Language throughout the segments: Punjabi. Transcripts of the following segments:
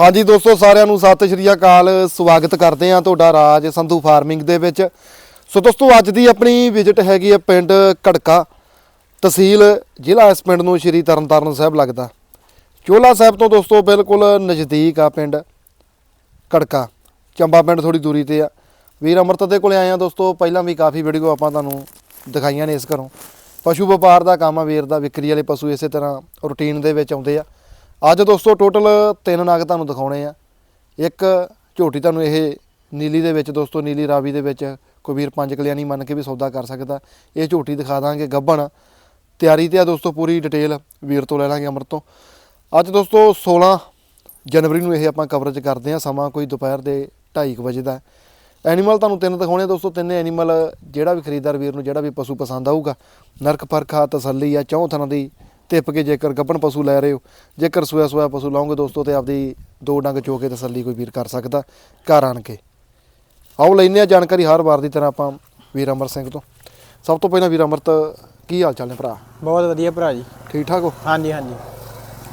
ਹਾਂਜੀ ਦੋਸਤੋ, ਸਾਰਿਆਂ ਨੂੰ ਸਤਿ ਸ਼੍ਰੀ ਅਕਾਲ। ਸਵਾਗਤ ਕਰਦੇ ਹਾਂ ਤੁਹਾਡਾ ਰਾਜ ਸੰਧੂ ਫਾਰਮਿੰਗ ਦੇ ਵਿੱਚ। ਸੋ ਦੋਸਤੋ, ਅੱਜ ਦੀ ਆਪਣੀ ਵਿਜ਼ਿਟ ਹੈਗੀ ਹੈ ਪਿੰਡ ਕੜਕਾ ਤਹਿਸੀਲ ਜ਼ਿਲ੍ਹਾ ਇਸ ਪਿੰਡ ਨੂੰ ਸ਼੍ਰੀ ਤਰਨਤਾਰਨ ਸਾਹਿਬ ਲੱਗਦਾ। ਚੋਲਾ ਸਾਹਿਬ ਤੋਂ ਦੋਸਤੋ, ਬਿਲਕੁਲ ਨਜ਼ਦੀਕ ਆ ਪਿੰਡ ਕੜਕਾ ਚੰਬਾ ਪਿੰਡ ਥੋੜੀ ਦੂਰੀ ਤੇ ਆ। ਵੀਰ ਅਮਰਤ ਦੇ ਕੋਲੇ ਆਏ ਆ ਦੋਸਤੋ, ਪਹਿਲਾਂ ਵੀ ਕਾਫੀ ਵੀਡੀਓ ਆਪਾਂ ਤੁਹਾਨੂੰ ਦਿਖਾਈਆਂ ਨੇ ਇਸ ਘਰੋਂ। ਪਸ਼ੂ ਵਪਾਰ ਦਾ ਕੰਮ ਆ, ਵੀਰ ਦਾ, ਵਿਕਰੀ ਵਾਲੇ ਪਸ਼ੂ ਇਸੇ ਤਰ੍ਹਾਂ ਰੂਟੀਨ ਦੇ ਵਿੱਚ ਆਉਂਦੇ ਆ। ਅੱਜ ਦੋਸਤੋ ਟੋਟਲ ਤਿੰਨ ਨਾਗ ਤੁਹਾਨੂੰ ਦਿਖਾਉਣੇ ਆ। ਇੱਕ ਝੋਟੀ ਤੁਹਾਨੂੰ ਇਹ ਨੀਲੀ ਦੇ ਵਿੱਚ ਦੋਸਤੋ, ਨੀਲੀ ਰਾਵੀ ਦੇ ਵਿੱਚ ਕੋਈ ਵੀਰ ਪੰਜ ਕਲਿਆਣੀ ਮੰਨ ਕੇ ਵੀ ਸੌਦਾ ਕਰ ਸਕਦਾ। ਇਹ ਝੋਟੀ ਦਿਖਾ ਦਾਂਗੇ ਗੱਬਣ ਤਿਆਰੀ ਤੇ ਆ ਦੋਸਤੋ ਪੂਰੀ ਡਿਟੇਲ ਵੀਰ ਤੋਂ ਲੈ ਲਾਂਗੇ ਅਮਰ ਤੋਂ ਅੱਜ ਦੋਸਤੋ 16 ਜਨਵਰੀ ਨੂੰ ਇਹ ਆਪਾਂ ਕਵਰੇਜ ਕਰਦੇ ਆ, ਸਮਾਂ ਕੋਈ ਦੁਪਹਿਰ ਦੇ 2:30 ਵਜੇ ਦਾ। ਐਨੀਮਲ ਤੁਹਾਨੂੰ ਤਿੰਨ ਦਿਖਾਉਣੇ ਆ ਦੋਸਤੋ, ਤਿੰਨੇ ਐਨੀਮਲ ਜਿਹੜਾ ਵੀ ਖਰੀਦਦਾਰ ਵੀਰ ਨੂੰ ਜਿਹੜਾ ਵੀ ਪਸ਼ੂ ਪਸੰਦ ਆਊਗਾ, ਨਰਕ ਪਰਖਾ ਤਸੱਲੀ ਆ, ਚੌਂ ਥਾਂ ਦੀ ਟਿੱਪ ਕੇ ਜੇਕਰ ਗੱਭਣ ਪਸ਼ੂ ਲੈ ਰਹੇ ਹੋ ਜੇਕਰ ਸੋਇਆ ਸੋਇਆ ਪਸ਼ੂ ਲਾਉਂਗੇ ਦੋਸਤੋ ਤੇ ਆਪਦੀ ਦੋ ਡੰਗ ਚੋ ਕੇ ਤਸੱਲੀ ਕੋਈ ਵੀਰ ਕਰ ਸਕਦਾ ਘਰ ਆਣ ਕੇ। ਆਓ ਲੈਨੇ ਆ ਜਾਣਕਾਰੀ ਹਰ ਵਾਰ ਦੀ ਤਰ੍ਹਾਂ ਆਪਾਂ ਵੀਰ ਅਮਰ ਸਿੰਘ ਤੋਂ। ਸਭ ਤੋਂ ਪਹਿਲਾਂ ਵੀਰ ਅਮਰਤ ਕੀ ਹਾਲ ਚਾਲ ਨੇ ਭਰਾ? ਬਹੁਤ ਵਧੀਆ ਭਰਾ ਜੀ। ਠੀਕ ਠਾਕ ਹੋ? ਹਾਂਜੀ ਹਾਂਜੀ।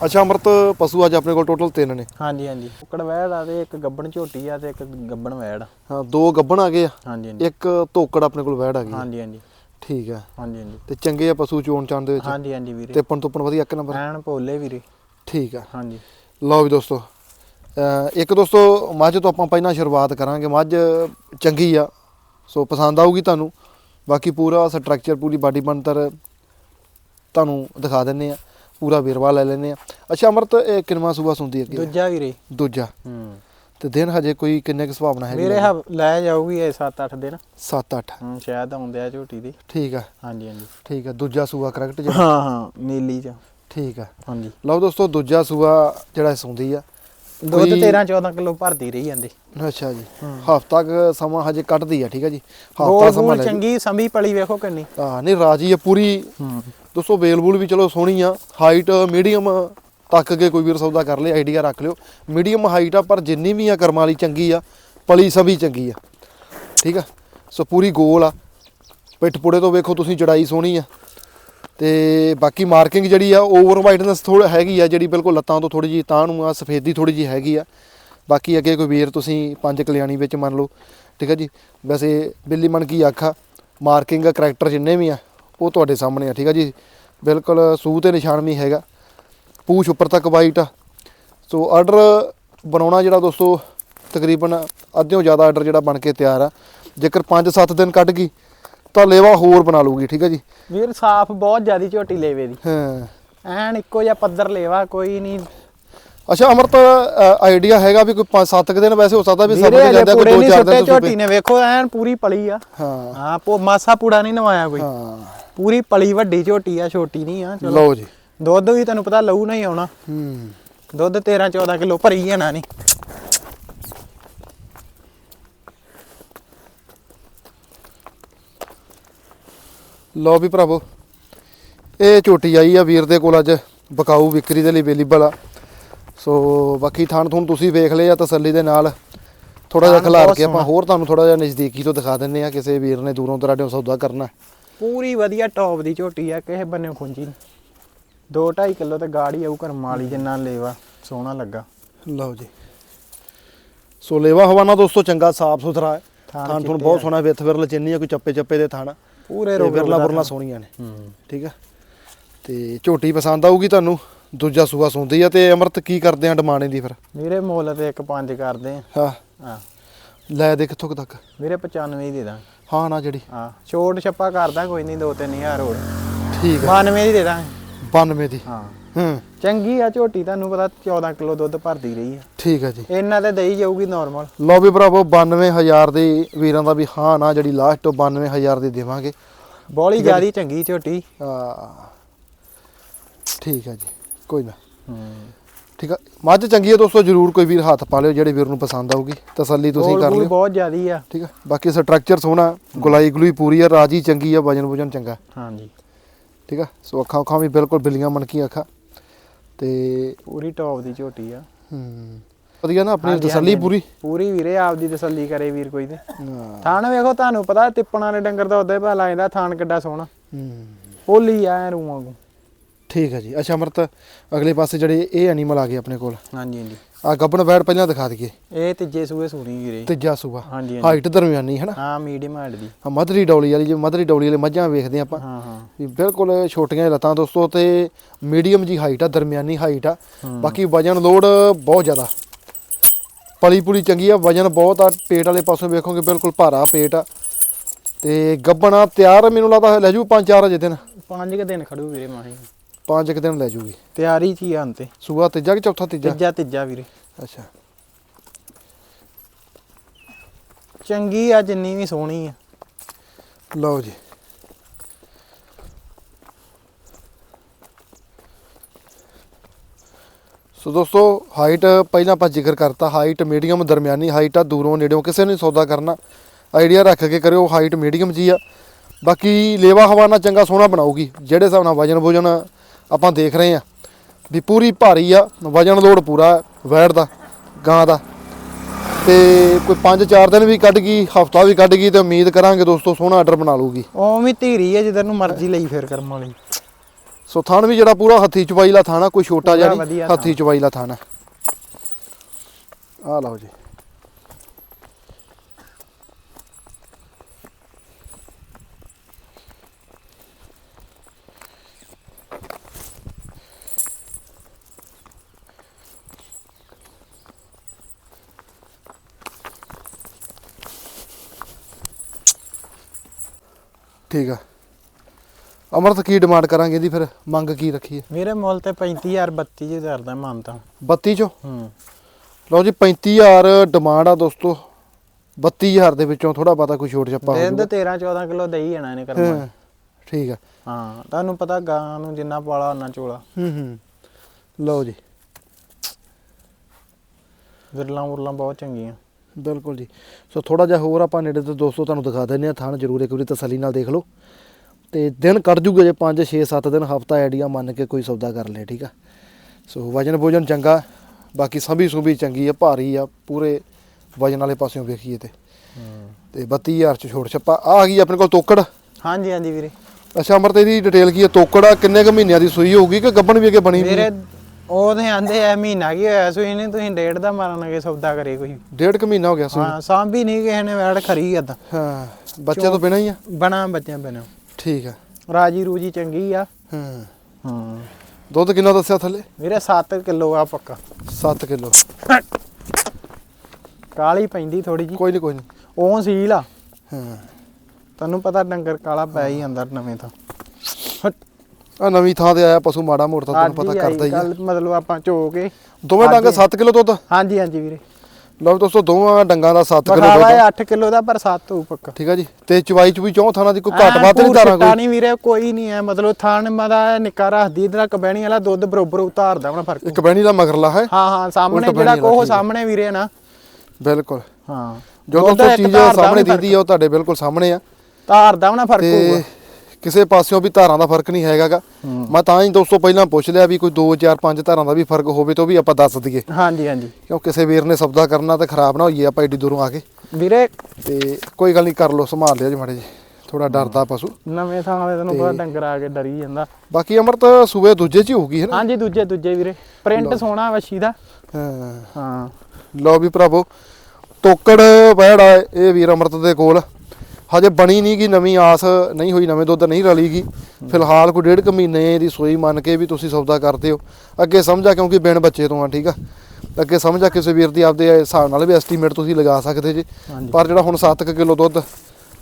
ਅੱਛਾ ਅਮਰਤ ਪਸ਼ੂ ਅੱਜ ਆਪਣੇ ਕੋਲ ਟੋਟਲ ਤਿੰਨ ਨੇ। ਹਾਂਜੀ ਹਾਂਜੀ। ਕੁੱਕੜ ਵੈੜ ਆ ਤੇ ਇੱਕ ਗੱਬਣ ਝੋਟੀ ਆ ਤੇ ਇੱਕ ਗੱਬਣ ਵੈੜ। ਆ। ਹਾਂ ਦੋ ਗੱਭਣ ਆ ਗਏ ਆ। ਹਾਂਜੀ ਹਾਂਜੀ। ਇੱਕ ਧੋਕੜ ਆਪਣੇ ਕੋਲ ਵੈੜ ਆ ਗਈ। ਹਾਂਜੀ ਹਾਂਜੀ। ਠੀਕ ਆ ਹਾਂਜੀ ਹਾਂਜੀ। ਤੇ ਚੰਗੇ ਆ ਪਸ਼ੂ ਚੋਣ ਚਾਣ ਦੇ ਵਿੱਚ? ਹਾਂਜੀ ਹਾਂਜੀ ਵੀਰੇ। ਤਿੱਪਣ ਤੁੱਪਣ ਵਧੀਆ ਇੱਕ ਨੰਬਰ? ਐਨ ਭੋਲੇ ਵੀਰੇ। ਠੀਕ ਆ। ਹਾਂਜੀ। ਲਓ ਵੀ ਦੋਸਤੋ ਇੱਕ ਦੋਸਤੋ ਮੱਝ ਤੋਂ ਆਪਾਂ ਪਹਿਲਾਂ ਸ਼ੁਰੂਆਤ ਕਰਾਂਗੇ। ਮੱਝ ਚੰਗੀ ਆ ਸੋ ਪਸੰਦ ਆਊਗੀ ਤੁਹਾਨੂੰ। ਬਾਕੀ ਪੂਰਾ ਸਟਰਕਚਰ ਪੂਰੀ ਬਾਡੀ ਬਣਤਰ ਤੁਹਾਨੂੰ ਦਿਖਾ ਦਿੰਨੇ ਆ। ਪੂਰਾ ਵੇਰਵਾ ਲੈ ਲੈਨੇ ਆ। ਅੱਛਾ ਅਮਰਤ ਇਹ ਕਿੰਨਵਾਂ ਸੂਬਾ ਸੁੰਦੀ ਅੱਗੇ? ਦੂਜਾ ਵੀਰੇ। ਦੂਜਾ। ਹੂੰ। ਤੇ ਦਿਨ ਹਜੇ ਕੋਈ ਕਿੰਨੇ ਕੁ ਸੁਭਾਵਨਾ ਹੈਗੀ ਵੀਰੇ ਹ- ਲੈ ਜਾਊਗੀ ਇਹ 7-8 ਦਿਨ। 7-8 ਹੂੰ ਸ਼ਾਇਦ ਆਉਂਦੇ ਆ ਝੋਟੀ ਦੀ। ਠੀਕ ਆ। ਹਾਂਜੀ ਹਾਂਜੀ। ਠੀਕ ਆ ਦੂਜਾ ਸੂਆ ਕਰੈਕਟ ਜੀ ਹਾਂ ਹਾਂ ਨੀਲੀ ਚ। ਠੀਕ ਆ। ਹਾਂਜੀ। ਲਓ ਦੋਸਤੋ ਦੂਜਾ ਸੂਆ ਜਿਹੜਾ ਸੁੰਦੀ ਆ ਦੁੱਧ ਕੋਈ- 13-14 ਕਿਲੋ ਭਰਦੀ ਰਹੀ ਜਾਂਦੀ। ਅੱਛਾ ਜੀ। ਹੂੰ। ਹਫਤਾ ਕੁ ਸਮਾਂ ਹਜੇ ਕੱਢਦੀ ਆ ਠੀਕ ਆ ਜੀ? ਹਫਤਾ ਸਮਾਂ ਲੈ ਚੰਗੀ ਸੰਭੀ ਪਲੀ ਵੇਖੋ ਕਿੰਨੀ। ਹਾਂ ਨਹੀਂ ਰਾਜੀ ਆ ਪੂਰੀ। ਹੂੰ। ਦੋਸਤੋ ਵੇਲਬੂਲ ਵੀ ਚਲੋ ਸੋਹਣੀ ਆ। ਹਾਈਟ ਮੀਡੀਅਮ ਤੱਕ ਕੇ ਕੋਈ ਵੀਰ ਸੌਦਾ ਕਰ ਲੇ ਆਈਡੀਆ ਰੱਖ ਲਿਓ। ਮੀਡੀਅਮ ਹਾਈਟ ਆ, ਪਰ ਜਿੰਨੀ ਵੀ ਆ ਕਰਮਾਂ ਵਾਲੀ ਚੰਗੀ ਆ, ਪਲੀ ਸਭੀ ਚੰਗੀ ਆ। ਠੀਕ ਆ? ਸੋ ਪੂਰੀ ਗੋਲ ਆ। ਪਿੱਠ ਪੁੜੇ ਤੋਂ ਵੇਖੋ ਤੁਸੀਂ ਚੜਾਈ ਸੋਹਣੀ ਆ। ਤੇ ਬਾਕੀ ਮਾਰਕਿੰਗ ਜਿਹੜੀ ਆ ਓਵਰ ਵਾਈਡਨੈਸ ਥੋੜਾ ਹੈਗੀ ਆ, ਜਿਹੜੀ ਬਿਲਕੁਲ ਲੱਤਾਂ ਤੋਂ ਥੋੜੀ ਜੀ ਤਾਂ ਨੂੰ ਆ, ਸਫੇਦੀ ਥੋੜੀ ਜੀ ਹੈਗੀ ਆ। ਬਾਕੀ ਅੱਗੇ ਕੋਈ ਵੀਰ ਤੁਸੀਂ, ਪੰਜ ਕਲਿਆਣੀ ਵਿੱਚ ਮੰਨ ਲਓ। ਠੀਕ ਆ ਜੀ? ਵੈਸੇ ਬਿੱਲੀ ਮਨ ਕੀ ਆਖਾ ਮਾਰਕਿੰਗ ਕਰੈਕਟਰ ਜਿੰਨੇ ਵੀ ਆ, ਉਹ ਤੁਹਾਡੇ ਸਾਹਮਣੇ ਆ। ਠੀਕ ਆ ਜੀ? ਬਿਲਕੁਲ ਸੂਹ ਤੇ ਨਿਸ਼ਾਨ ਵੀ ਹੈਗਾ। ਪੂਛ ਉੱਪਰ ਤੱਕ ਵਾਈਟ ਆ। ਸੋ ਆਰਡਰ ਬਣਾਉਣਾ ਜਿਹੜਾ ਦੋਸਤੋ ਤਕਰੀਬਨ ਅੱਧਿਓਂ ਜ਼ਿਆਦਾ ਆਰਡਰ ਜਿਹੜਾ ਬਣ ਕੇ ਤਿਆਰ ਆ। ਜੇਕਰ 5-7 ਦਿਨ ਕੱਢ ਗਈ ਤਾਂ ਲੇਵਾ ਹੋਰ ਬਣਾ ਲੂਗੀ ਠੀਕ ਆ ਜੀ? ਵੀਰ ਸਾਫ਼ ਬਹੁਤ ਜ਼ਿਆਦੀ ਝੋਟੀ ਲੇਵੇ ਦੀ। ਹਾਂ। ਐਨ ਇੱਕੋ ਜਿਹਾ ਪੱਧਰ ਲੇਵਾ ਕੋਈ ਨਹੀਂ ਅੱਛਾ ਅਮਰਤ ਆਈਡੀਆ ਹੈਗਾ ਵੀ ਕੋਈ 5-7 ਦਿਨ ਵੈਸੇ ਹੋ ਸਕਦਾ ਵੀ ਸਭ ਦੇ ਜਾਂਦੇ ਕੋਈ ਨਹੀਂ 2-4 ਸੁੱਟੇ ਦਿਨ ਝੋਟੀ ਨੇ ਵੇਖੋ ਐਨ ਪੂਰੀ ਪਲੀ ਆ। ਹਾਂ। ਹਾਂ ਪੋ ਮਾਸਾ ਪੂੜਾ ਨਹੀਂ ਨਵਾਇਆ ਕੋਈ। ਹਾਂ। ਪੂਰੀ ਪਲੀ ਵੱਡੀ ਝੋਟੀ ਆ ਛੋਟੀ ਨਹੀਂ ਆ ਚਲੋ। ਲਓ ਜੀ। ਦੁੱਧ ਵੀ ਤੈਨੂੰ ਪਤਾ ਲਊ ਨਹੀਂ ਆਉਣਾ। ਹੂੰ। ਦੁੱਧ 13 14 ਕਿਲੋ ਭਰੀ ਜਾਣਾ ਨਹੀਂ ਲਓ ਵੀ ਭਰਾਵੋ ਇਹ ਝੋਟੀ ਆਈ ਆ ਵੀਰ ਦੇ ਕੋਲ ਅੱਜ ਬਕਾਊ ਵਿਕਰੀ ਦੇ ਲਈ ਅਵੇਲੇਬਲ ਆ। ਸੋ ਬਾਕੀ ਥਾਣ ਥੁਣ ਤੁਸੀਂ ਵੇਖ ਲਿਆ ਤਸੱਲੀ ਦੇ ਨਾਲ। ਥੋੜਾ ਜਿਹਾ ਖਿਲਾਰ ਕੇ ਆਪਾਂ। ਹੋਰ ਤੁਹਾਨੂੰ ਥੋੜਾ ਜਿਹਾ ਨਜ਼ਦੀਕੀ ਤੋਂ ਦਿਖਾ ਦਿੰਨੇ ਆ ਕਿਸੇ ਵੀਰ ਨੇ ਦੂਰੋਂ ਦਰਾਡਿਓਂ ਸੌਦਾ ਕਰਨਾ। ਪੂਰੀ ਵਧੀਆ ਟੌਪ ਦੀ ਝੋਟੀ ਆ ਕਿਸੇ ਬੰਨੇ ਖੁੰਜੀ ਨਹੀਂ 2.5 ਕਿਲੋ ਤੇ ਗਾੜੀ ਆਊ ਕਰਮ ਵਾਲੀ ਜਿੰਨਾ ਲੇਵਾ ਸੋਹਣਾ ਲੱਗਾ। ਲਓ ਜੀ। ਸੋ ਲੇਵਾ ਹਵਾਨਾ ਦੋਸਤੋ ਚੰਗਾ ਸਾਫ਼ ਸੁਥਰਾ ਹੈ। ਥਣ ਥਾਣ ਬਹੁਤ। ਸੋਹਣਾ ਵਿਥ ਵਿਰਲ ਚਿੰਨੀ ਆ ਕੋਈ ਚੱਪੇ ਚੱਪੇ ਦੇ ਥਾਣਾ ਪੂਰੇ ਰੋਗ ਵਿਰਲਾ ਬੁਰਲਾ ਸੋਹਣੀਆਂ ਨੇ। ਹੂੰ। ਠੀਕ ਆ। ਤੇ ਝੋਟੀ ਪਸੰਦ ਆਊਗੀ ਤੁਹਾਨੂੰ ਦੂਜਾ ਸੂਆ ਸੁੰਦੀ ਆ ਤੇ ਅਮਰਤ ਕੀ ਕਰਦੇ ਆ ਡਿਮਾਂਡ ਦੀ ਫਿਰ? ਵੀਰੇ ਮੁੱਲ ਤੇ ਇੱਕ ਪੰਜ ਕਰਦੇ ਆ। ਹਾਂ। ਹਾਂ। ਲੈ ਦੇ ਕਿੱਥੋਂ ਕੁ ਤੱਕ ਵੀਰੇ 95 ਹੀ ਦੇ ਦਾਂ। ਹਾਂ ਨਾ ਜਿਹੜੀ। ਹਾਂ। ਛੋਟ ਛੱਪਾ ਕਰਦਾ ਕੋਈ ਨਹੀਂ 2-3000 ਹੋਰ। ਠੀਕ ਆ। 92 ਦੀ ਦੇ ਦਾਂ। 92 ਦੀ। ਹਾਂ। ਹੂੰ। ਚੰਗੀ ਆ ਝੋਟੀ ਤੁਹਾਨੂੰ ਪਤਾ 14 ਕਿਲੋ ਦੁੱਧ ਭਰਦੀ ਰਹੀ ਆ। ਠੀਕ ਆ ਜੀ। ਇਹਨਾਂ ਤੇ ਦਈ ਜਾਊਗੀ ਨਾਰਮਲ ਲਓ ਵੀ ਭਰਾਵੋ 92000 ਦੀ ਵੀਰਾਂ ਦਾ ਵੀ ਹਾਂ ਨਾ ਜਿਹੜੀ ਲਾਸਟ 92000 ਦੀ ਦੇਵਾਂਗੇ। ਬੋਲੀ ਜਿਆਦੀ ਚੰਗੀ ਝੋਟੀ। ਆ। ਠੀਕ ਆ ਜੀ ਕੋਈ ਨਾ। ਹੂੰ। ਠੀਕ ਆ। ਮੱਝ ਚੰਗੀ ਹੈ ਦੋਸਤੋ ਜਰੂਰ ਕੋਈ ਵੀਰ ਹੱਥ ਪਾ ਲਿਓ ਜਿਹੜੇ ਵੀਰ ਨੂੰ ਪਸੰਦ ਆਊਗੀ। ਤਸੱਲੀ ਤੁਸੀਂ ਕਰ ਲਿਓ। ਬਹੁਤ ਜਿਆਦੀ ਆ। ਠੀਕ ਆ। ਬਾਕੀ ਸਟਰਕਚਰ ਸੋਹਣਾ ਗੁਲਾਈ ਗਲੂਈ ਪੂਰੀ ਆ ਰਾਜੀ ਚੰਗੀ ਆ ਵਜਨ ਵਜਨ ਚੰਗਾ। ਹਾਂਜੀ। ਠੀਕ ਆ? ਸੋ ਅੱਖਾਂ ਅੱਖਾਂ ਵੀ ਬਿਲਕੁਲ ਬਿੱਲੀਆਂ ਮਣਕੀਆਂ ਅੱਖਾਂ। ਤੇ ਪੂਰੀ ਟੌਪ ਦੀ ਝੋਟੀ ਆ। ਹੂੰ। ਵਧੀਆ ਨਾ ਆਪਣੀ ਹਾਂਜੀ, ਤਸੱਲੀ ਹਾਂਜੀ, ਪੂਰੀ? ਪੂਰੀ ਵੀਰੇ ਆਪਦੀ ਤਸੱਲੀ ਕਰੇ ਵੀਰ ਕੋਈ ਤੇ। ਹਾਂ। ਥਾਣ ਵੇਖੋ ਤੁਹਾਨੂੰ ਪਤਾ ਤਿੱਪਣ ਵਾਲੇ ਡੰਗਰ ਦਾ ਉਦਾਂ ਹੀ ਭਾ ਲੱਗਦਾ ਥਾਣ ਕਿੱਡਾ ਸੋਹਣਾ। ਹੂੰ। ਹੋਲੀ ਆ ਐ ਰੂਆਂ ਵਾਂਗੂ। ਠੀਕ ਹੈ ਜੀ। ਅੱਛਾ ਅਮਰਤ ਅਗਲੇ ਪਾਸੇ ਜਿਹੜੇ ਇਹ ਐਨੀਮਲ ਆ ਗਏ ਆਪਣੇ ਕੋਲ। ਹਾਂਜੀ ਹਾਂਜੀ। ਆ ਗੱਬਣ ਵੈੜ ਪਹਿਲਾਂ ਦਿਖਾ ਦਈਏ। ਇਹ ਤੀਜੇ ਸੂਏ ਸੁਣੀ ਵੀਰੇ। ਤੀਜਾ ਸੂਆ। ਹਾਂਜੀ ਹਾਈਟ ਦਰਮਿਆਨੀ ਹੈ ਨਾ ਹਾਂ ਮੀਡੀਅਮ ਹਾਈਟ ਦੀ। ਆ ਮਧਰੀ ਡੌਲੀ ਵਾਲੀ ਜੇ ਮਧਰੀ ਡੌਲੀ ਵਾਲੇ ਮੱਝਾਂ ਵੇਖਦੇ ਆਪਾਂ। ਹਾਂ ਹਾਂ। ਵੀ ਬਿਲਕੁਲ ਛੋਟੀਆਂ ਲੱਤਾਂ ਦੋਸਤੋ ਤੇ ਮੀਡੀਅਮ ਜੀ ਹਾਈਟ ਆ ਦਰਮਿਆਨੀ ਹਾਈਟ ਆ। ਹੂੰ। ਬਾਕੀ ਵਜਨ ਲੋਡ ਬਹੁਤ ਜ਼ਿਆਦਾ। ਪਲੀ ਪੁਲੀ ਚੰਗੀ ਆ ਵਜਨ ਬਹੁਤ ਆ। ਪੇਟ ਵਾਲੇ ਪਾਸੋਂ ਵੇਖੋਗੇ ਬਿਲਕੁਲ ਭਾਰਾ ਪੇਟ ਆ। ਤੇ ਗੱਬਣਾ ਤਿਆਰ ਮੈਨੂੰ ਲੱਗਦਾ ਲੈ ਜੂ ਪੰਜ ਚਾਰ ਅਜੇ ਦਿਨ। ਪੰਜ ਕੁ ਦਿਨ ਖੜੂ ਵੀਰੇ ਮਾਹੀ। ਪੰਜ ਕੁ ਦਿਨ ਲੈ ਜੂਗੀ। ਤਿਆਰੀ ਚ ਹੀ ਆਂ ਤੇ। ਸੂਆ ਤੀਜਾ ਕਿ ਚੌਥਾ ਤੀਜਾ? ਤੀਜਾ ਤੀਜਾ ਵੀਰੇ। ਅੱਛਾ। ਚੰਗੀ ਆ ਜਿੰਨੀ ਵੀ ਸੋਹਣੀ ਆ। ਲਓ ਜੀ। ਸੋ ਦੋਸਤੋ ਹਾਈਟ ਪਹਿਲਾਂ ਆਪਾਂ ਜ਼ਿਕਰ ਕਰਤਾ ਹਾਈਟ ਮੀਡੀਅਮ ਦਰਮਿਆਨੀ ਹਾਈਟ ਆ ਦੂਰੋਂ ਨੇੜਿਓਂ ਕਿਸੇ ਨੇ ਸੌਦਾ ਕਰਨਾ। ਆਈਡੀਆ ਰੱਖ ਕੇ ਕਰਿਓ ਹਾਈਟ ਮੀਡੀਅਮ ਜੀ ਆ। ਬਾਕੀ ਲੇਵਾ ਹਵਾਨਾ ਚੰਗਾ ਸੋਹਣਾ ਬਣਾਉਗੀ ਜਿਹੜੇ ਹਿਸਾਬ ਨਾਲ ਵਜਨ ਵਜਨ ਆਪਾਂ ਦੇਖ ਰਹੇ ਆ ਵੀ ਪੂਰੀ ਭਾਰੀ ਆ ਵਜਨ ਲੋਡ ਪੂਰਾ ਹੈ, ਵੈੜ ਦਾ ਗਾਂ ਦਾ। ਤੇ ਕੋਈ 5-4 ਦਿਨ ਵੀ ਕੱਢ ਗਈ ਹਫਤਾ ਵੀ ਕੱਢ ਗਈ ਤੇ ਉਮੀਦ ਕਰਾਂਗੇ ਦੋਸਤੋ ਸੋਹਣਾ ਆਰਡਰ ਬਣਾ ਲੂਗੀ ਉਵੇਂ ਧੀਰੀ ਆ ਜਿੱਧਰ ਨੂੰ ਮਰਜ਼ੀ ਲਈ ਫੇਰ ਕਰਮ ਵਾਲੀ। ਸੋ ਥਣ ਵੀ ਜਿਹੜਾ ਪੂਰਾ ਹੱਥੀ ਚਵਾਈ ਲਾ ਥਾਣਾ ਕੋਈ ਛੋਟਾ ਜਿਹਾ ਨਹੀਂ ਹੱਥੀ ਚਵਾਈ ਲਾ ਥਾਣਾ ਆ। ਲਓ ਜੀ। ਠੀਕ ਆ। ਅਮਰਤ ਕੀ ਡਿਮਾਂਡ ਕਰਾਂਗੇ ਇਹਦੀ ਫਿਰ? ਮੰਗ ਕੀ ਰੱਖੀਏ? ਵੀਰੇ ਮੁੱਲ ਤੇ 35000 32000 ਦਾ ਮੰਨਤਾ 32 ਚੋਂ? ਹੂੰ। ਲਓ ਜੀ 35000 ਡਿਮਾਂਡ ਆ ਦੋਸਤੋ। 32000 ਦੇ ਵਿੱਚੋਂ ਥੋੜਾ ਬਹੁਤਾ ਕੋਈ ਛੋਟ ਛੱਪਾ ਹੋ ਦਿਨ ਤੇ 13 14 ਕਿਲੋ ਦਹੀਂ ਜਾਣਾ ਇਹਨੇ ਕਰਮ ਹਾਂ, ਠੀਕ ਆ। ਹਾਂ ਤੁਹਾਨੂੰ ਪਤਾ ਗਾਂ ਨੂੰ ਜਿੰਨਾ ਪਾਲਾ ਉਹਨਾਂ ਚੋਲਾ। ਹੂੰ ਹੂੰ। ਲਓ ਜੀ। ਵਿਰਲਾਂ ਉਰਲਾਂ ਬਹੁਤ ਚੰਗੀਆਂ। ਬਿਲਕੁਲ ਜੀ। ਸੋ ਥੋੜਾ ਜਿਹਾ ਹੋਰ ਆਪਾਂ ਨੇੜੇ ਤੋਂ ਦੋਸਤੋ ਤੁਹਾਨੂੰ ਦਿਖਾ ਦਿੰਦੇ ਆ ਥਾਣ ਜ਼ਰੂਰ ਇੱਕ ਵਾਰੀ ਤਸੱਲੀ ਨਾਲ ਦੇਖ ਲਓ। ਤੇ ਦਿਨ ਕੱਢ ਜੂਗੇ ਜੇ 5 6 7 ਦਿਨ ਹਫਤਾ ਆਈਡੀਆ ਮੰਨ ਕੇ ਕੋਈ ਸੌਦਾ ਕਰ ਲੇ ਠੀਕ ਆ? ਸੋ ਵਜਨ ਭੋਜਨ ਚੰਗਾ ਬਾਕੀ ਸਭੀ ਸੁਭੀ ਚੰਗੀ ਆ ਭਾਰੀ ਆ ਪੂਰੇ ਵਜਨ ਵਾਲੇ ਪਾਸਿਓਂ ਵੇਖੀਏ ਤੇ। ਤੇ 32000 ਚ ਛੋੜ ਛੱਪਾ ਆ ਗਈ ਆਪਣੇ ਕੋਲ ਤੋਕੜ। ਹਾਂਜੀ ਹਾਂਜੀ ਵੀਰੇ। ਅੱਛਾ ਅਮਰਤ ਇਹਦੀ ਡਿਟੇਲ ਕੀ ਹੈ ਤੋਕੜ ਆ ਕਿੰਨੇ ਕੁ ਮਹੀਨਿਆਂ ਦੀ ਸੂਈ ਹੋਊਗੀ ਕਿ ਗੱਬਣ ਵੀ ਅੱਗੇ ਬਣੀ ਵੀ ਵੀਰੇ ਉਹ ਤੇ ਆਂਦੇ ਆ ਮਹੀਨਾ ਕੀ ਹੋਇਆ ਸੋ ਇਹਨੇ ਤੁਸੀਂ ਡੇਢ ਦਾ ਮਾਰਨਗੇ ਸੌਦਾ ਕਰੇ ਕੋਈ। ਡੇਢ ਕੁ ਮਹੀਨਾ ਹੋ ਗਿਆ ਸੂਈ। ਹਾਂ ਸਾਂਭੀ ਨਹੀਂ ਕਿਸੇ ਨੇ ਵੈੜ ਖਰੀ ਏਦਾਂ ਹਾਂ ਬੱਚੇ ਤੋਂ ਬਿਨਾਂ ਹੀ ਆ? ਬਣਾ ਬੱਚਿਆਂ ਬਿਨਾਂ। ਠੀਕ ਆ। ਰਾਜੀ ਰੂਜੀ ਚੰਗੀ ਆ। ਹਾਂ। ਹਾਂ। ਦੁੱਧ ਕਿੰਨਾ ਦੱਸਿਆ ਥੱਲੇ? ਵੀਰੇ 7 ਕਿਲੋ ਆ ਪੱਕਾ। 7 ਕਿਲੋ। ਕਾਲੀ ਪੈਂਦੀ ਥੋੜੀ ਜੀ ਕੋਈ ਨਹੀਂ ਕੋਈ ਨਹੀਂ ਉਹ ਸੀਲ ਆ। ਹਾਂ। ਤੁਹਾਨੂੰ ਪਤਾ ਡੰਗਰ ਕਾਲਾ ਪੈ ਹੀ ਅੰਦਰ ਨਵੇਂ ਤਾਂ। ਆ ਨਵੀਂ ਥਾਂ ਤੇ ਆਇਆ ਪਸ਼ੂ ਮਾੜਾ ਮੋਟਾ ਤੁਹਾਨੂੰ ਪਤਾ ਹੀ ਕਰਦਾ ਹੀ ਆ। ਕੱਲ ਮਤਲਬ ਆਪਾਂ ਝੋ ਕੇ ਦੋਵੇਂ ਡੰਗ ਅੱਜ ਹੀ। 7 ਕਿਲੋ ਦੁੱਧ? ਹਾਂਜੀ ਹਾਂਜੀ ਵੀਰੇ। ਲਓ ਦੋਸਤੋ ਦੋਵਾਂ ਡੰਗਾਂ ਦਾ 7 ਕਿਲੋ ਦੁੱਧ। 8 ਕਿਲੋ ਦਾ ਪਰ 7 ਹੋਊ ਪੱਕਾ। ਠੀਕ ਆ ਜੀ। ਤੇ ਚਵਾਈ ਚ ਵੀ ਚੌਂ ਥਾਣਾ ਦੀ ਕੋਈ ਘੱਟ ਵੱਧ ਨਹੀਂ ਧਾਰਾਂ ਕੋਈ? ਨਹੀਂ ਵੀਰੇ ਕੋਈ ਨਹੀਂ ਹੈ ਮਤਲਬ ਥਾਣ ਮਦਾ ਨਿੱਕਾ ਰੱਖਦੀ ਇਧਰ ਕਬੈਣੀ ਵਾਲਾ ਦੁੱਧ ਬਰੋਬਰ ਉਤਾਰਦਾ ਉਹਨਾਂ ਫ਼ਰਕ। ਇੱਕ ਬਹਿਣੀ ਦਾ ਮਗਰਲਾ ਹੈ। ਹਾਂ ਹਾਂ ਸਾਹਮਣੇ ਜਿਹੜਾ ਕੋਹ ਹੈ। ਸਾਹਮਣੇ ਵੀਰੇ ਨਾ। ਬਿਲਕੁਲ। ਹਾਂ। ਜੋ ਦੋਸਤੋ ਚੀਜ਼ ਦਾ ਸਾਹਮਣੇ ਦੀਦੀ ਆ ਉਹ ਤੁਹਾਡੇ ਬਿਲਕੁਲ ਸਾਹਮਣੇ ਆ। ਧਾਰਦਾ ਉਹਨਾਂ ਫ਼ਰਕ ਹੋਊਗਾ। ਕਿਸੇ ਪਾਸਿਓਂ ਵੀ ਧਾਰਾਂ ਦਾ ਫ਼ਰਕ ਨਹੀਂ ਹੈਗਾਗਾ। ਮੈਂ ਤਾਂ ਹੀ ਦੋਸਤੋ ਪਹਿਲਾਂ ਪੁੱਛ ਲਿਆ ਵੀ ਕੋਈ 2 4 5 ਧਾਰਾਂ ਦਾ ਵੀ ਫ਼ਰਕ ਹੋਵੇ ਤਾਂ ਉਹ ਵੀ ਆਪਾਂ ਦੱਸ ਦਈਏ। ਹਾਂਜੀ ਹਾਂਜੀ। ਕਿਉਂ ਕਿਸੇ ਵੀਰ ਨੇ ਸੌਦਾ ਕਰਨਾ ਤੇ ਖਰਾਬ ਨਾ ਹੋਈਏ ਆਪਾਂ ਏਡੀ ਦੂਰੋਂ ਆ ਕੇ। ਵੀਰੇ। ਤੇ ਕੋਈ ਗੱਲ ਨਹੀਂ ਕਰ ਲਓ ਸੰਭਾਲ ਲਿਆ ਜੀ ਮਾੜੇ ਜੀ ਥੋੜਾ ਡਰਦਾ ਪਸ਼ੂ। ਨਵੇਂ ਥਾਂ ਦੇ ਤੈਨੂੰ ਪਤਾ ਡੰਗਰ ਆ ਕੇ ਡਰੀ ਜਾਂਦਾ। ਬਾਕੀ ਅਮਰਤ ਸੂਬੇ ਦੂਜੇ ਚ ਹੀ ਹੋਊਗੀ ਹੈ ਨਾ? ਹਾਂਜੀ ਦੂਜੇ ਦੂਜੇ ਵੀਰੇ। ਪ੍ਰਿੰਟ ਸੋਹਣਾ ਵਸ਼ੀ ਦਾ। ਹਾਂ। ਹਾਂ। ਲਓ ਵੀ ਭਰਾਵੋ ਤੋਕੜ ਬੈੜ ਇਹ ਵੀਰ ਅਮਰਤ ਦੇ ਕੋਲ। ਹਜੇ ਬਣੀ ਨਹੀਂ ਗੀ ਨਵੀਂ ਆਸ ਨਹੀਂ ਹੋਈ ਨਵੇਂ ਦੁੱਧ ਨਹੀਂ ਰਲੀਗੀ ਫਿਲਹਾਲ ਕੋਈ ਡੇਢ ਕੁ ਮਹੀਨੇ ਦੀ ਸੋਈ ਮੰਨ ਕੇ ਵੀ ਤੁਸੀਂ ਸੌਦਾ ਕਰਦੇ ਹੋ। ਅੱਗੇ ਸਮਝਾ ਕਿਉਂਕਿ ਬਿਨ ਬੱਚੇ ਤੋਂ ਆ ਠੀਕ ਆ? ਅੱਗੇ ਸਮਝਾ ਕਿਸੇ ਵੀਰ ਦੀ ਆਪਦੇ ਹਿਸਾਬ ਨਾਲ ਵੀ ਐਸਟੀਮੇਟ ਤੁਸੀਂ ਲਗਾ ਸਕਦੇ ਜੀ। ਪਰ ਜਿਹੜਾ ਹੁਣ 7 ਕਿਲੋ ਦੁੱਧ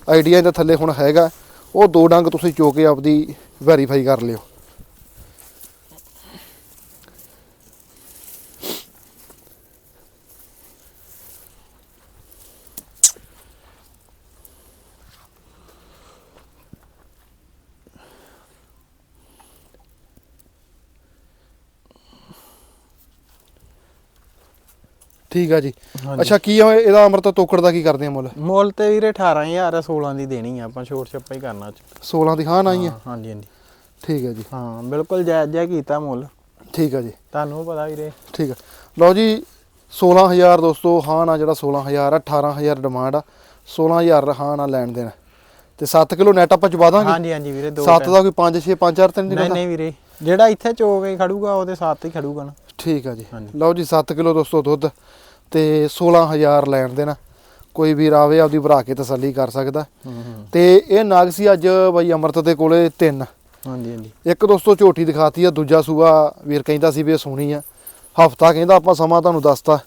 ਆਈਡੀਆ ਦੇ ਥੱਲੇ ਹੁਣ ਹੈਗਾ ਉਹ ਦੋ ਡੰਗ ਤੁਸੀਂ ਚੋ ਕੇ ਆਪਦੀ ਵੈਰੀਫਾਈ ਕਰ ਲਿਓ। ਠੀਕ ਆ ਜੀ। ਹਾਂਜੀ। ਅੱਛਾ ਕੀ ਆ ਇਹਦਾ ਅਮਰਤ ਤੋਕੜ ਦਾ ਕੀ ਕਰਦੇ ਆ ਮੁੱਲ? ਮੁੱਲ ਤੇ ਵੀਰੇ 18000 16 ਦੀ ਦੇਣੀ ਆ ਆਪਾਂ ਛੋਟ ਛੱਪਾ ਹੀ ਕਰਨਾ ਚ 16 ਦੀ ਹਾਂ ਨਾ ਹੀ ਆ? ਹਾਂਜੀ ਹਾਂਜੀ। ਠੀਕ ਹੈ ਜੀ। ਹਾਂ ਬਿਲਕੁਲ ਜਾਇਜ਼ ਜਿਹਾ ਕੀਤਾ ਮੁੱਲ। ਠੀਕ ਆ ਜੀ। ਤੁਹਾਨੂੰ ਪਤਾ ਵੀਰੇ। ਠੀਕ ਆ। ਲਓ ਜੀ 16000 ਦੋਸਤੋ ਹਾਂ ਨਾ ਜਿਹੜਾ 16000 ਆ 18000 ਡਿਮਾਂਡ ਆ। 16000 ਹਾਂ ਨਾ ਲੈਣ ਦੇਣ। ਤੇ 7 ਕਿਲੋ ਨੈਟ ਆਪਾਂ ਚਵਾ ਦਾਂਗੇ? ਹਾਂਜੀ ਹਾਂਜੀ ਵੀਰੇ ਦੋ 7 ਦਾ ਕੋਈ 5 6 5 4 3 ਨਹੀਂ ਦਾ ਨਹੀਂ ਵੀਰੇ ਜਿਹੜਾ ਇੱਥੇ ਚੋ ਕੇ ਖੜੂਗਾ ਉਹਦੇ ਸਾਥ ਹੀ ਖੜੂਗਾ ਨਾ ਠੀਕ ਆ ਜੀ। ਹਾਂਜੀ। ਲਓ ਜੀ 7 ਕਿਲੋ ਦੋਸਤੋ ਦੁੱਧ। ਤੇ 16000 ਲੈਣ ਦੇਣਾ। ਕੋਈ ਵੀਰ ਆਵੇ ਆਪਦੀ ਭਰਾ ਕੇ ਤਸੱਲੀ ਕਰ ਸਕਦਾ। ਤੇ ਇਹ ਨਾਗ ਸੀ ਅੱਜ ਬਾਈ ਅਮਰਤ ਦੇ ਕੋਲੇ ਤਿੰਨ। ਹਾਂਜੀ ਹਾਂਜੀ। ਇੱਕ ਦੋਸਤੋ ਝੋਟੀ ਦਿਖਾਤੀ ਆ ਦੂਜਾ ਸੂਆ ਵੀਰ ਕਹਿੰਦਾ ਸੀ ਵੀ ਇਹ ਸੋਹਣੀ ਆ। ਹਫਤਾ ਕਹਿੰਦਾ ਆਪਾਂ ਸਮਾਂ ਤੁਹਾਨੂੰ ਦੱਸਤਾ।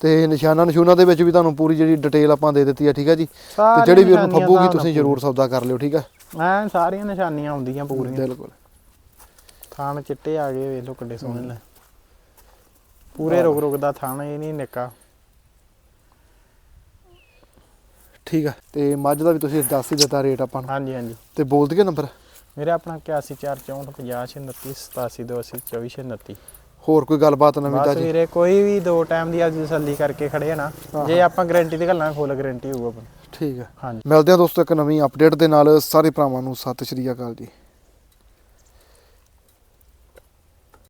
ਤੇ ਨਿਸ਼ਾਨਾ ਨਿਸ਼ੂਨਾ ਦੇ ਵਿੱਚ ਵੀ ਤੁਹਾਨੂੰ ਪੂਰੀ ਜਿਹੜੀ ਡਿਟੇਲ ਆਪਾਂ ਦੇ ਦਿੱਤੀ ਆ ਠੀਕ ਆ ਜੀ? ਤੇ ਜਿਹੜੀ ਵੀਰ ਨੂੰ ਫੱਬੂਗੀ ਤੁਸੀਂ ਜ਼ਰੂਰ ਸੌਦਾ ਕਰ ਲਿਓ ਠੀਕ ਆ? ਐ ਸਾਰੀਆਂ ਨਿਸ਼ਾਨੀਆਂ ਹੁੰਦੀਆਂ ਪੂਰੀਆਂ। ਬਿਲਕੁਲ। ਥਾਣ ਚਿੱਟੇ ਆ ਗਏ ਵੇਖ ਲੋ ਕਿੱਡੇ ਸੋਹਣੇ ਲੈ ਪੂਰੇ ਰੁਕ ਰੁਕ ਦਾ ਥਾਣ ਇਹ ਨਹੀਂ ਨਿੱਕਾ। ਠੀਕ ਆ ਤੇ ਮੱਝ ਦਾ ਵੀ ਤੁਸੀਂ ਦੱਸ ਹੀ ਦਿੱਤਾ ਰੇਟ ਆਪਾਂ ਨੂੰ। ਹਾਂਜੀ ਹਾਂਜੀ। ਤੇ ਬੋਲ ਦਈਏ ਨੰਬਰ ਮੇਰਾ ਆਪਣਾ 814450 ਹੋਰ ਕੋਈ ਗੱਲਬਾਤ ਨਵੀਂ ਬਸ ਤਾਜੀ? ਵੀਰੇ ਕੋਈ ਵੀ ਦੋ ਟਾਈਮ ਦੀ ਅੱਜ ਤਸੱਲੀ ਕਰਕੇ ਖੜੇ ਆ ਨਾ ਜੇ ਆਪਾਂ ਗਾਰੰਟੀ ਤੇ ਗੱਲਾਂ ਫੁੱਲ ਗਾਰੰਟੀ ਹੋਊਗਾ ਠੀਕ ਆ। ਹਾਂਜੀ। ਮਿਲਦੇ ਹਾਂ ਦੋਸਤੋ ਇੱਕ ਨਵੀਂ ਅਪਡੇਟ ਦੇ ਨਾਲ। ਸਾਰੇ ਭਰਾਵਾਂ ਨੂੰ ਸਤਿ ਸ਼੍ਰੀ ਅਕਾਲ ਜੀ।